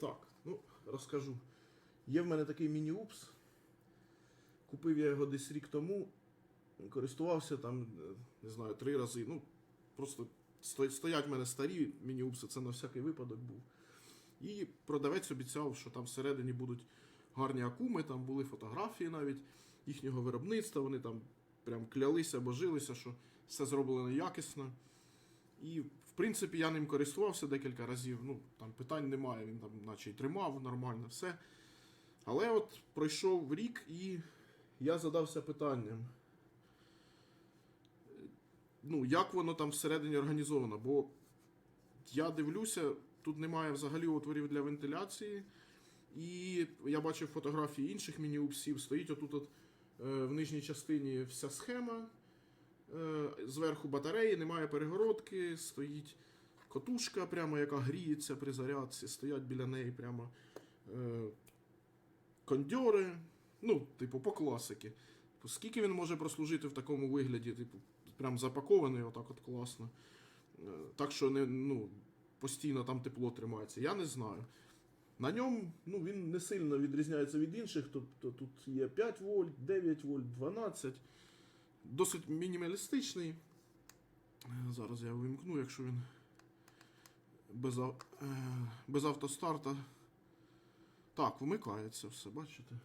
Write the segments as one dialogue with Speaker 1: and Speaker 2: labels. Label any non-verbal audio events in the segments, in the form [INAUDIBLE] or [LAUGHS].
Speaker 1: Так, ну, розкажу. Є в мене такий міні-упс. Купив я його десь рік тому. Користувався там, е, не знаю, три рази. Ну, просто стоять в мене старі міні-упси, це на всякий випадок був. І продавець обіцяв, що там всередині будуть гарні акуми, там були фотографії навіть їхнього виробництва. Вони там прям клялися, божилися, що все зроблено якісно. І, в принципі, я ним користувався декілька разів. Ну, там питань немає, він там, наче й тримав нормально все. Але от пройшов рік і я задався питанням. Ну, як воно там всередині організовано? Бо я дивлюся, тут немає взагалі отворів для вентиляції. І я бачив фотографії інших міні-упсів. Стоїть отут от, е, в нижній частині вся схема. Е, Зверху батареї, немає перегородки, стоїть котушка, прямо, яка гріється при зарядці, стоять біля неї прямо е, кондьори. Ну, типу, по класики. Скільки він може прослужити в такому вигляді, типу, прям запакований, отак от класно. Е, Так що не, ну, постійно там тепло тримається. Я не знаю. На ньому ну, він не сильно відрізняється від інших. Тобто тут є 5 вольт, 9 вольт, 12. Досить мінімалістичний. Е, Зараз я вимкну, якщо він без, е, без автостарта. Так, вмикається все, бачите?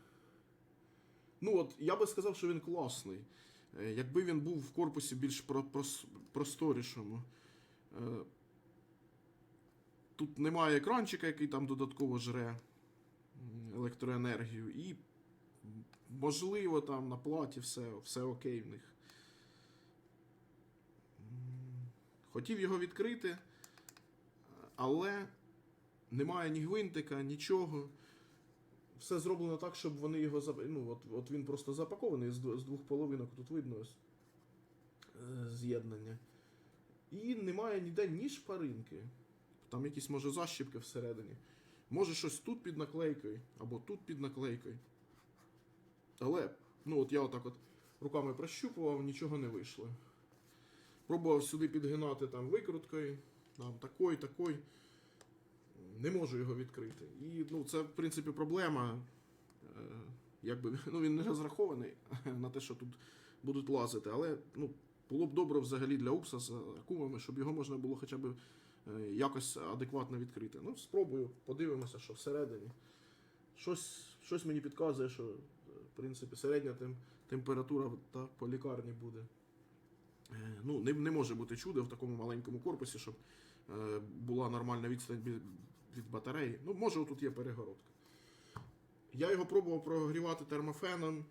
Speaker 1: Ну, от я би сказав, що він класний. Е, Якби він був в корпусі більш про, прос- просторішому. Тут немає екранчика, який там додатково жре електроенергію. І, можливо, там на платі все, все окей в них. Хотів його відкрити, але немає ні гвинтика, нічого. Все зроблено так, щоб вони його ну, от, от він просто запакований з, двох половинок, тут видно з'єднання. І немає ніде ні шпаринки. Там якісь, може, защіпки всередині. Може, щось тут під наклейкою, або тут під наклейкою. Але, ну от я отак от руками прощупував, нічого не вийшло. Пробував сюди підгинати там викруткою, там такой, такой. Не можу його відкрити. І ну, це, в принципі, проблема. Е, якби, [LAUGHS] ну, він не розрахований [LAUGHS] на те, що тут будуть лазити, але ну, було б добре взагалі для упса з акумами, щоб його можна було хоча б е, якось адекватно відкрити. Ну, спробую, подивимося, що всередині. Щось, щось мені підказує, що в принципі середня тем, температура та по лікарні буде. Е, Ну, не, не може бути чудо в такому маленькому корпусі, щоб е, була нормальна відстань від, батареї. Ну, може, тут є перегородка. Я його пробував прогрівати термофеном.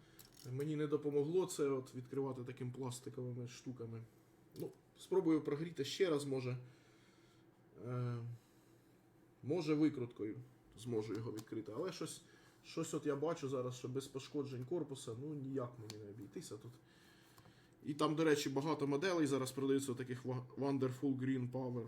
Speaker 1: Мені не допомогло це от відкривати такими пластиковими штуками. Ну, спробую прогріти ще раз, може. Е, може викруткою зможу його відкрити. Але щось, щось от я бачу зараз, що без пошкоджень корпуса, ну ніяк мені не обійтися тут. І там, до речі, багато моделей зараз продаються таких Wonderful Green Power.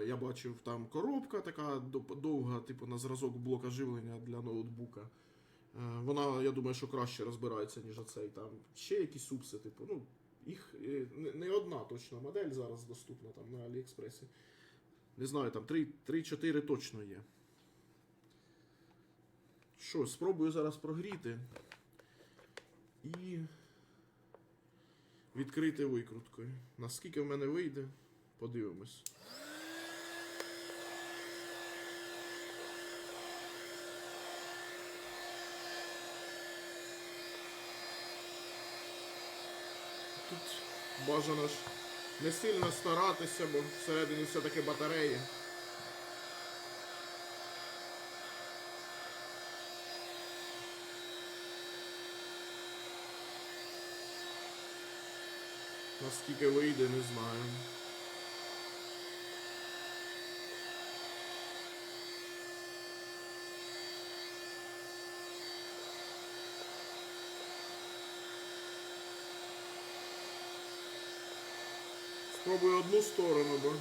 Speaker 1: Е, Я бачив там коробка така довга, типу на зразок блока живлення для ноутбука. Е, Вона, я думаю, що краще розбирається, ніж оцей. Там ще якісь упси, типу, ну, їх е, не- одна точно модель зараз доступна там на Аліекспресі. Не знаю, там 3-4 точно є. Що, спробую зараз прогріти. І відкрити викруткою. Наскільки в мене вийде, подивимось. Тут бажано ж не сильно старатися, бо всередині все-таки батареї. Наскільки вийде, не знаю. Спробую одну сторону, бо.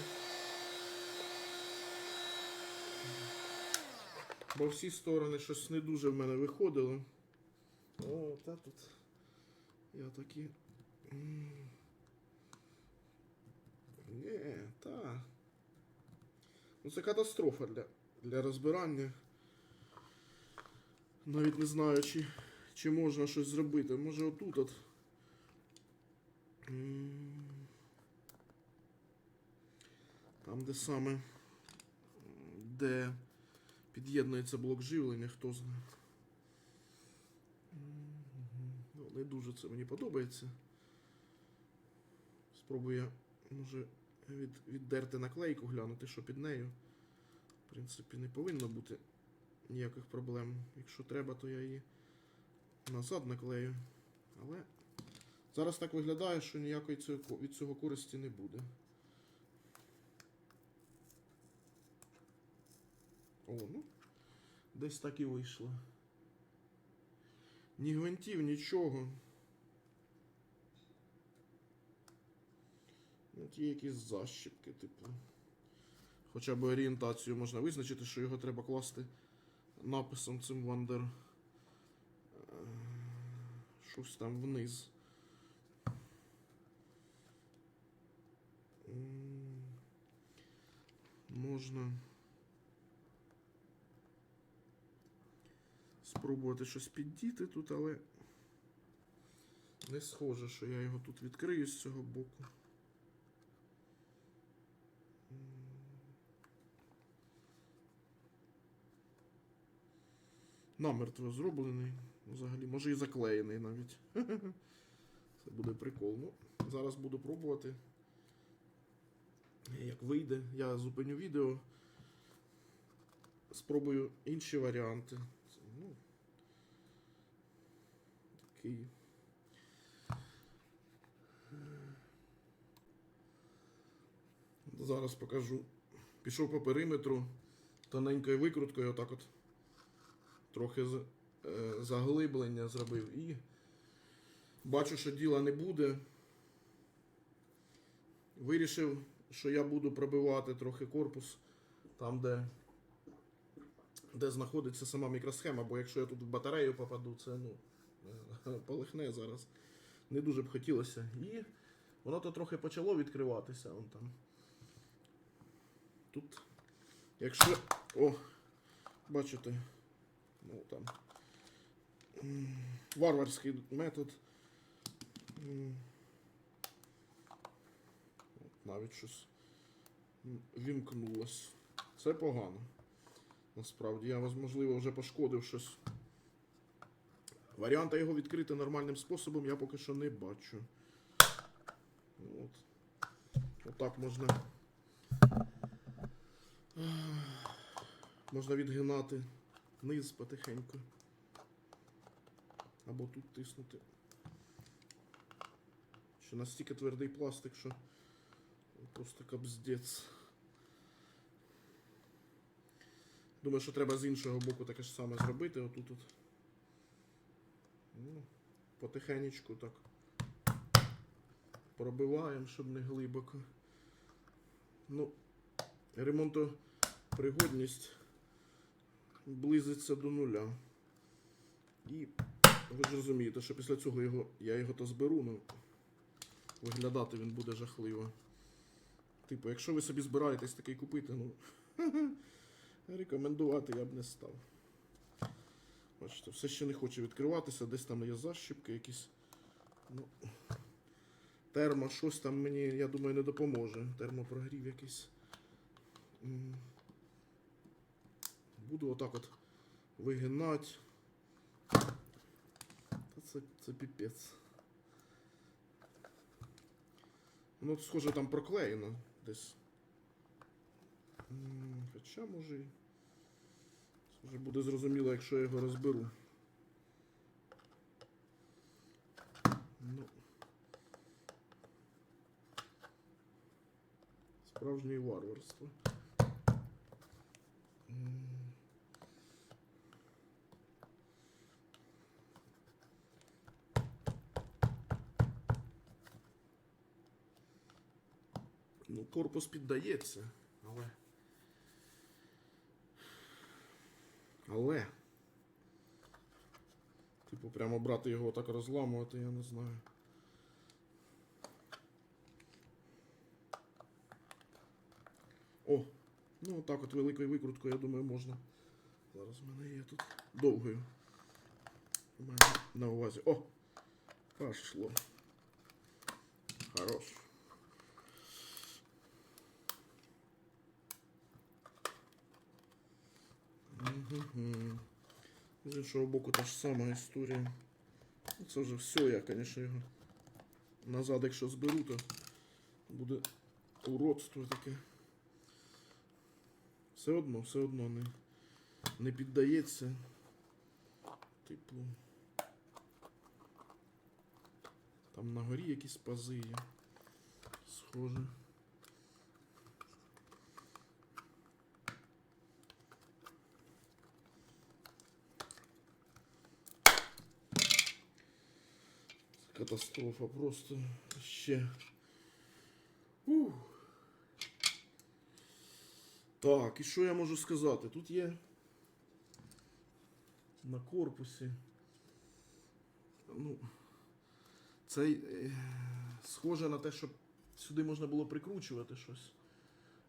Speaker 1: Бо всі сторони щось не дуже в мене виходило. О, та тут. Я такі. Ні, та. Ну це катастрофа для для розбирання. Навіть не знаю, чи, чи можна щось зробити. Може отут от. Там, де саме. Де під'єднується блок живлення, хто знає. Ну, не дуже це мені подобається. Спробую я, може, від, віддерти наклейку, глянути, що під нею. В принципі, не повинно бути ніяких проблем. Якщо треба, то я її назад наклею. Але зараз так виглядає, що ніякої цього, від цього користі не буде. О, ну, десь так і вийшло. Ні гвинтів, нічого. Є якісь защіпки, типу. Хоча б орієнтацію можна визначити, що його треба класти написом цим Вандер. е, Щось там вниз. Можна спробувати щось піддіти тут, але не схоже, що я його тут відкрию з цього боку. Намертво зроблений. Взагалі, може і заклеєний навіть. [LAUGHS] Це буде прикол. Ну, зараз буду пробувати. Як вийде, я зупиню відео. Спробую інші варіанти. Ну, такий. Зараз покажу. Пішов по периметру тоненькою викруткою, отак от трохи е, заглиблення зробив і бачу, що діла не буде. Вирішив, що я буду пробивати трохи корпус там, де, де знаходиться сама мікросхема, бо якщо я тут в батарею попаду, це ну, е, [LAUGHS] полихне зараз. Не дуже б хотілося. І воно то трохи почало відкриватися. Вон там. Тут, якщо. О, бачите, ну там. Варварський метод. Навіть щось вімкнулось. Це погано. Насправді, я, можливо, вже пошкодив щось. Варіанта його відкрити нормальним способом я поки що не бачу. От. Отак можна. Можна відгинати низ потихеньку. Або тут тиснути. Що настільки твердий пластик, що просто капздець. Думаю, що треба з іншого боку таке ж саме зробити. Отут от. Ну, потихенечку так. Пробиваємо, щоб не глибоко. Ну, ремонтопригодність близиться до нуля. І ви ж розумієте, що після цього його, я його то зберу, ну виглядати він буде жахливо. Типу, якщо ви собі збираєтесь такий купити, ну [LAUGHS] рекомендувати я б не став. Бачите, все ще не хоче відкриватися, десь там є защіпки якісь. Ну, термо, щось там мені, я думаю, не допоможе. Термопрогрів якийсь. Буду отак от вигинати. Це, це піпець. Ну, схоже, там проклеєно десь. Хоча може. і- Це вже буде зрозуміло, якщо я його розберу. Ну. Справжнє варварство. М. Ну, корпус піддається, але. Але. Типу, прямо брати його так розламувати, я не знаю. О, Ну, так от великою викруткою, я думаю, можна. Зараз в мене є тут довгою. У мене на увазі. О! Пошло. Хорош. З іншого боку, та ж сама історія. Це вже все, я, звісно, його назад, якщо зберу, то буде уродство таке. Все одно, все одно не, не піддається. Типу. Там на горі якісь пази є. Схоже. Катастрофа просто ще. Ух. Так, і що я можу сказати? Тут є на корпусі. Ну, це е, схоже на те, що сюди можна було прикручувати щось.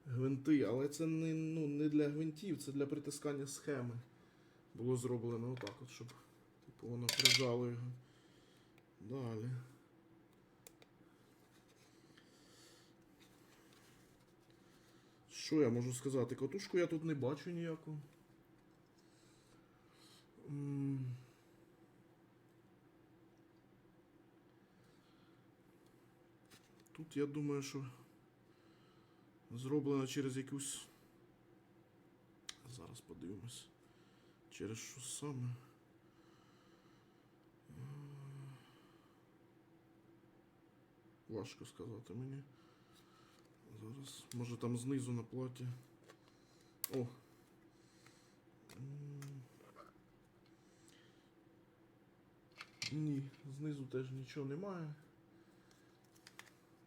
Speaker 1: Гвинти, але це не, ну, не для гвинтів, це для притискання схеми. Було зроблено отак, от, щоб типу, воно прижало його. Далі. Що я можу сказати? Катушку я тут не бачу ніяку. Тут я думаю, що зроблено через якусь. Зараз подивимось. Через що саме. Важко сказати мені. Зараз, може там знизу на платі. О. Ні, знизу теж нічого немає.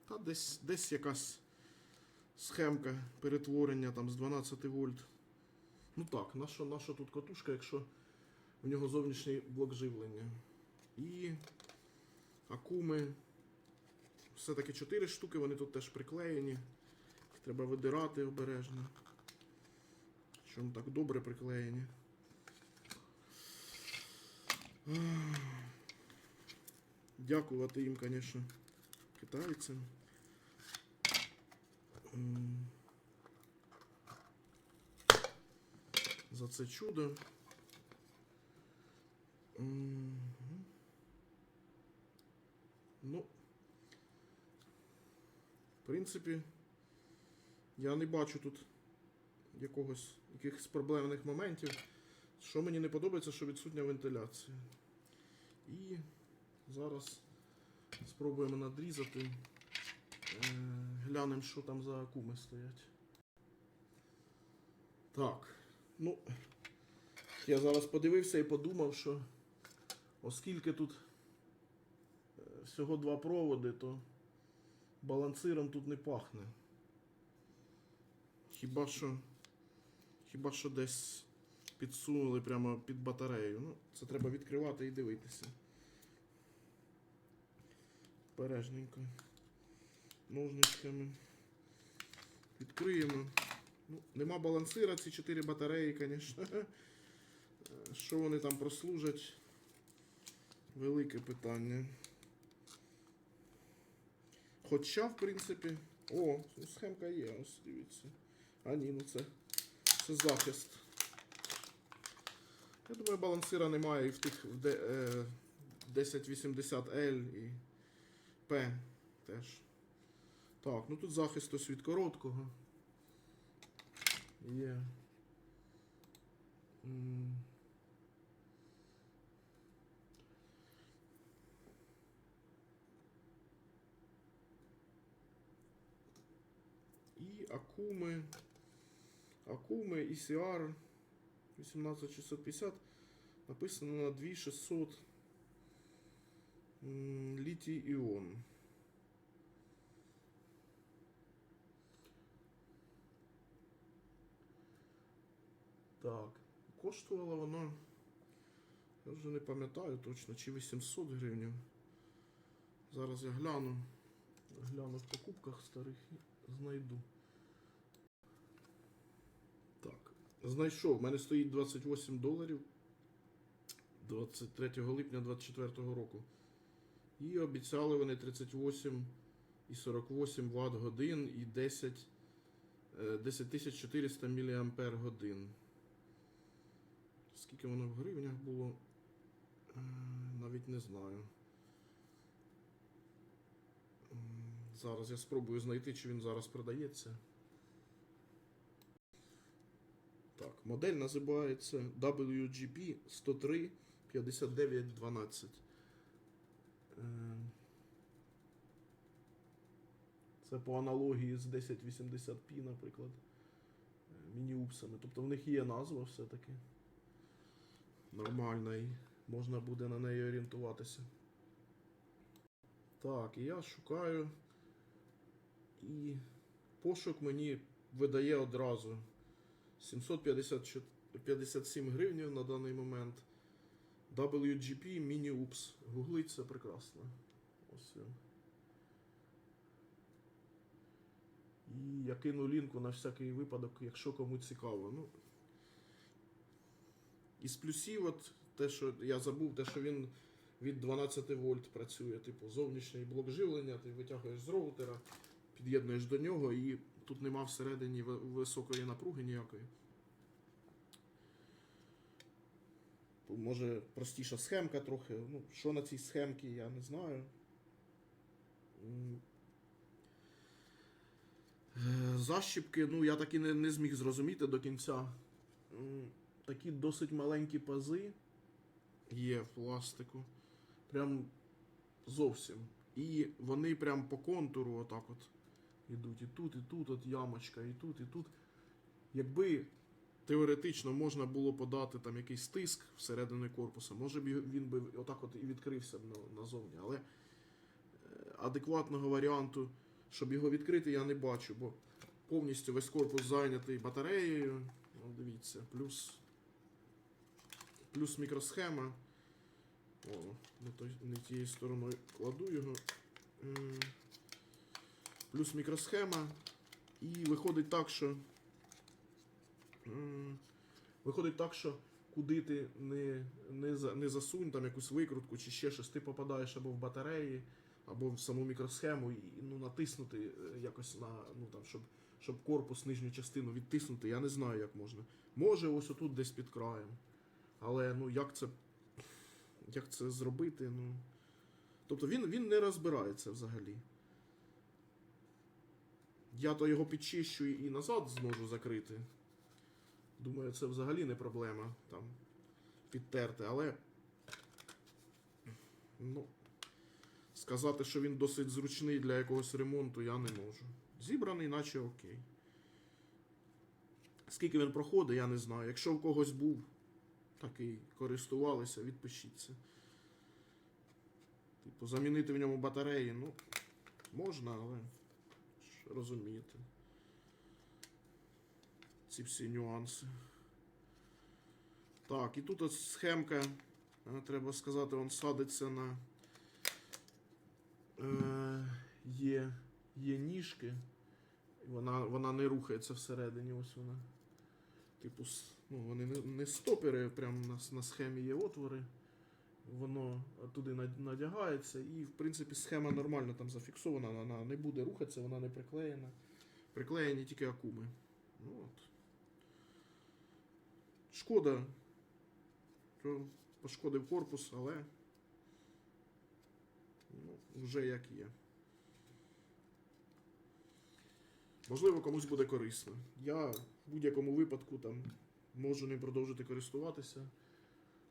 Speaker 1: Та десь, десь якась схемка перетворення там з 12 вольт. Ну так, наша, наша тут катушка, якщо в нього зовнішній блок живлення. І акуми. Все-таки 4 штуки, вони тут теж приклеєні. Їх треба видирати обережно. Чому так добре приклеєні. Дякувати їм, звісно, китайцям. За це чудо. Ну, принципі, я не бачу тут якогось якихось проблемних моментів. Що мені не подобається, що відсутня вентиляція. І зараз спробуємо надрізати. Е, глянемо, що там за акуми стоять. Так, ну, я зараз подивився і подумав, що оскільки тут е, всього два проводи, то балансиром тут не пахне. Хіба що. Хіба що десь підсунули прямо під батарею. Ну, це треба відкривати і дивитися. Бережненько. Ножничками. Відкриємо. Ну, нема балансира, ці чотири батареї, звісно. Що вони там прослужать? Велике питання. Хоча, в принципі. О, ну, схемка є, ось дивіться. А ні, ну це. Це захист. Я думаю, балансира немає і в тих в е, 1080L і P теж. Так, ну тут захист ось від короткого. Є. М. І акуми. Акуми ECR 18650 написано на 2600 літій іон. Так, коштувало воно. Я вже не пам'ятаю точно, чи 800 гривень. Зараз я гляну. Гляну в покупках старих і знайду. Так. Знайшов. У мене стоїть 28 доларів 23 липня 24 року. І обіцяли вони 38 і 48 Вт годин і 10, е, 10400 мА годин. Скільки воно в гривнях було? Е, Навіть не знаю. Зараз я спробую знайти, чи він зараз продається. Так, модель називається WGP 103 5912. Е, Це по аналогії з 1080p, наприклад. е, Міні-упсами. Тобто в них є назва все-таки. Нормальна і можна буде на неї орієнтуватися. Так, і я шукаю. І пошук мені видає одразу 757 гривнів на даний момент. WGP Mini Ups. Гуглить це прекрасно. Ось він. І я кину лінку на всякий випадок, якщо кому цікаво. Ну, із плюсів, от те, що я забув, те, що він від 12 вольт працює, типу зовнішній блок живлення, ти витягуєш з роутера, під'єднуєш до нього, і тут нема всередині високої напруги ніякої. Може простіша схемка трохи. Ну, що на цій схемці, я не знаю. Е, Защіпки, ну я так і не, не зміг зрозуміти до кінця. Такі досить маленькі пази є в пластику. Прям зовсім. І вони прям по контуру отак от ідуть. І тут, і тут от ямочка, і тут, і тут. Якби теоретично можна було подати там якийсь тиск всередину корпуса, може б він би отак от і відкрився б назовні. Але е, адекватного варіанту, щоб його відкрити, я не бачу, бо повністю весь корпус зайнятий батареєю. Ну, дивіться, плюс, плюс мікросхема. О, не, той, не тією стороною кладу його. Плюс мікросхема. І виходить так, що. Виходить так, що куди ти не, не, не засунь там якусь викрутку чи ще щось, ти попадаєш або в батареї, або в саму мікросхему, і ну, натиснути е, якось на, ну, там, щоб, щоб корпус нижню частину відтиснути, я не знаю, як можна. Може, ось отут десь під краєм. Але ну як це, як це зробити? Ну. Тобто він, він не розбирається взагалі. Я то його підчищу і назад зможу закрити. Думаю, це взагалі не проблема там підтерти, але. Ну, сказати, що він досить зручний для якогось ремонту, я не можу. Зібраний, наче окей. Скільки він проходить, я не знаю. Якщо в когось був такий, користувалися, відпишіться. Типу, замінити в ньому батареї, ну, можна, але ж розумієте. Ці всі нюанси. Так, і тут ось схемка, е, треба сказати, он садиться на. Е, є, є ніжки. Вона, вона не рухається всередині, ось вона. Типу, ну, вони не, не стопери, прямо на, на схемі є отвори. Воно туди надягається, і, в принципі, схема нормально там зафіксована, вона не буде рухатися, вона не приклеєна. Приклеєні тільки акуми. Ну, от. Шкода, що пошкодив корпус, але ну, вже як є. Можливо, комусь буде корисно. Я в будь-якому випадку там можу не продовжити користуватися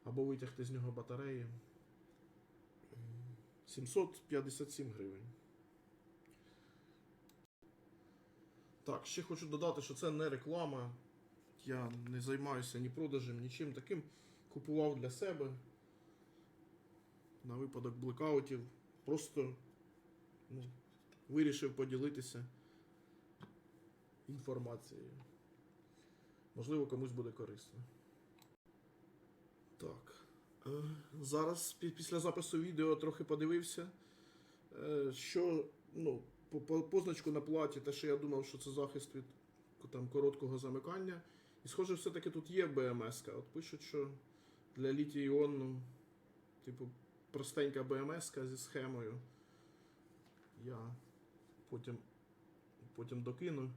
Speaker 1: або витягти з нього батареї. 757 гривень. Так, ще хочу додати, що це не реклама. Я не займаюся ні продажем, нічим таким. Купував для себе на випадок блекаутів. Просто ну, вирішив поділитися інформацією. Можливо, комусь буде корисно. Так. Е, Зараз після запису відео трохи подивився, е, що ну, по, по позначку на платі, те, що я думав, що це захист від там, короткого замикання. І схоже, все-таки тут є БМС. -ка. От пишуть, що для літій іонну, типу, простенька БМС зі схемою. Я потім, потім докину.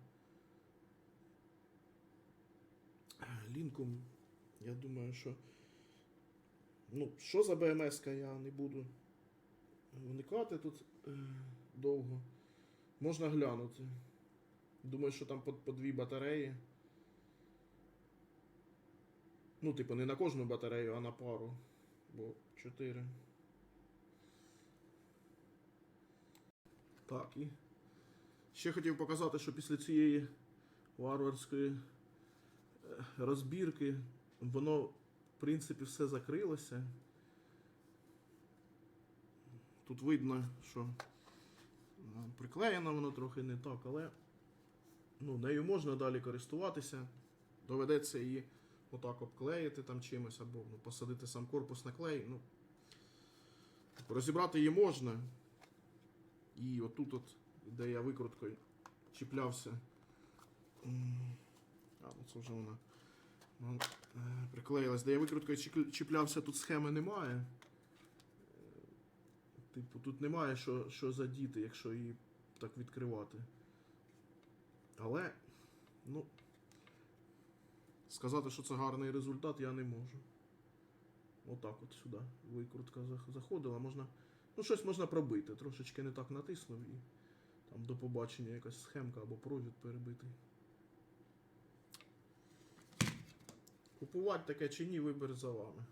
Speaker 1: Лінку, я думаю, що. Ну, що за БМС, я не буду вникати тут е, довго. Можна глянути. Думаю, що там по, по дві батареї. Ну, типу, не на кожну батарею, а на пару. Бо чотири. Так, і ще хотів показати, що після цієї варварської е, розбірки воно, принципі, все закрилося. Тут видно, що приклеєно воно трохи не так, але ну, нею можна далі користуватися. Доведеться її отак обклеїти там чимось, або ну, посадити сам корпус на клей. Ну, розібрати її можна. І отут, от, де я викруткою чіплявся. А, ну це вже вона. Е, приклеїлась. Де я викруткою чіплявся, тут схеми немає. Типу, тут немає що, що задіти, якщо її так відкривати. Але, ну, сказати, що це гарний результат, я не можу. Отак от сюди викрутка заходила. Можна. Ну, щось можна пробити. Трошечки не так натиснув і там до побачення якась схемка або провід перебитий. Купувати таке чи ні, вибір за вами.